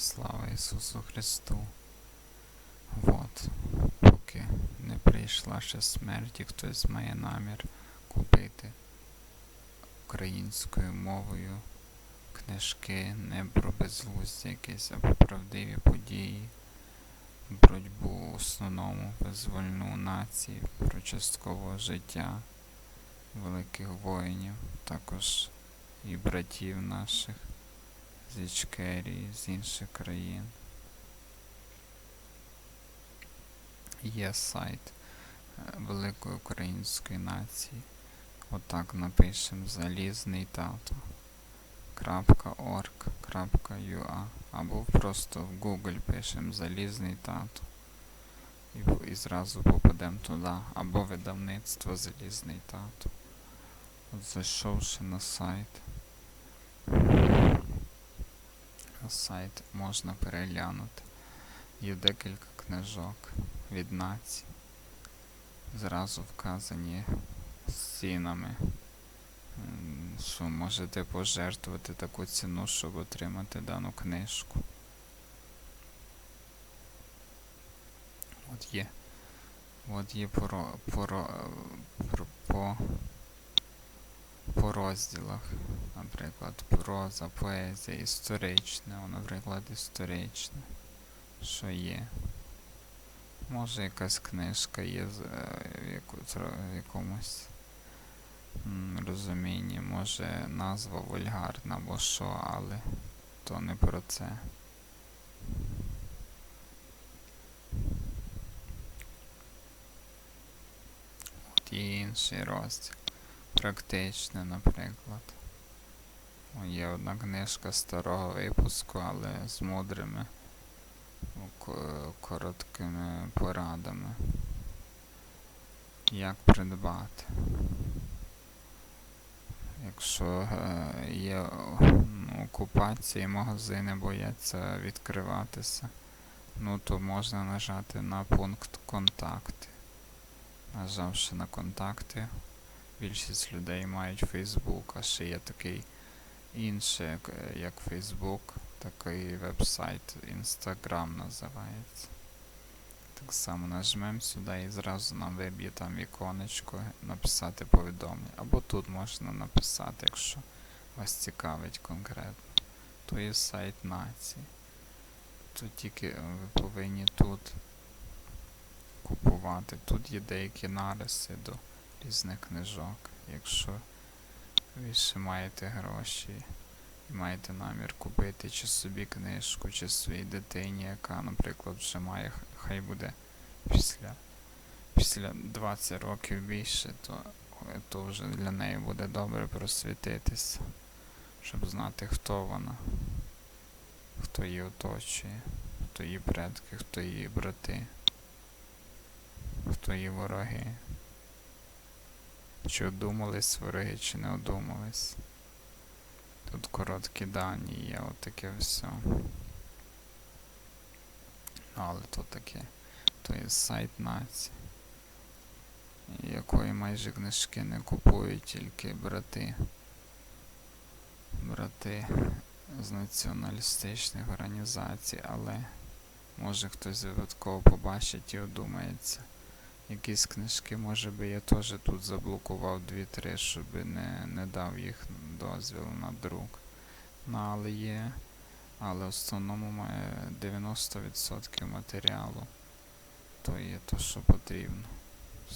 Слава Ісусу Христу. Вот, поки не прийшла ще смерть, і хтось має намір купити українською мовою книжки не про безглуздя якісь, а про правдиві події, боротьбу основному визвольну нації, про часткове життя великих воїнів, також і братів наших з Ічкерії, з інших країн. Є сайт е, Великої української нації. Отак напишемо залізний тато. .org.ua або просто в Google пишемо залізний тато. І, і зразу попадемо туди. Або видавництво залізний тато. От зайшовши на сайт. На сайт можна переглянути. Є декілька книжок від націй. Зразу вказані цінами. Що можете пожертвувати таку ціну, щоб отримати дану книжку. От є. От є по, ро- по, ро- про- по, розділах. Наприклад, проза, поезія, історичне, наприклад, історичне. Що є? Може якась книжка є е, тро- в якомусь розумінні, може назва вульгарна або що, але то не про це. От є інший розділ. Практичне, наприклад. Є одна книжка старого випуску, але з мудрими короткими порадами. Як придбати. Якщо е, є ну, і магазини бояться відкриватися, ну то можна нажати на пункт контакти. Нажавши на контакти, більшість людей мають Facebook, а ще є такий інший, як, е, Facebook, такий веб-сайт, Instagram називається. Так само нажмемо сюди і зразу нам виб'є там віконечко написати повідомлення. Або тут можна написати, якщо вас цікавить конкретно. То є сайт нації. Тут тільки е, ви повинні тут купувати. Тут є деякі нариси до різних книжок. Якщо ви ще маєте гроші і маєте намір купити чи собі книжку, чи своїй дитині, яка, наприклад, вже має, хай буде після, після 20 років більше, то, то вже для неї буде добре просвітитися, щоб знати, хто вона, хто її оточує, хто її предки, хто її брати, хто її вороги. Чи одумались вороги, чи не одумались. Тут короткі дані є, отаке все. Але то таке. То є сайт нації, якої майже книжки не купують тільки брати. Брати з націоналістичних організацій, але може хтось випадково побачить і одумається. Якісь книжки, може би я теж тут заблокував 2-3, щоб не, не дав їх дозвіл на друк. Ну, але є. Але в основному має 90% матеріалу. То є то, що потрібно.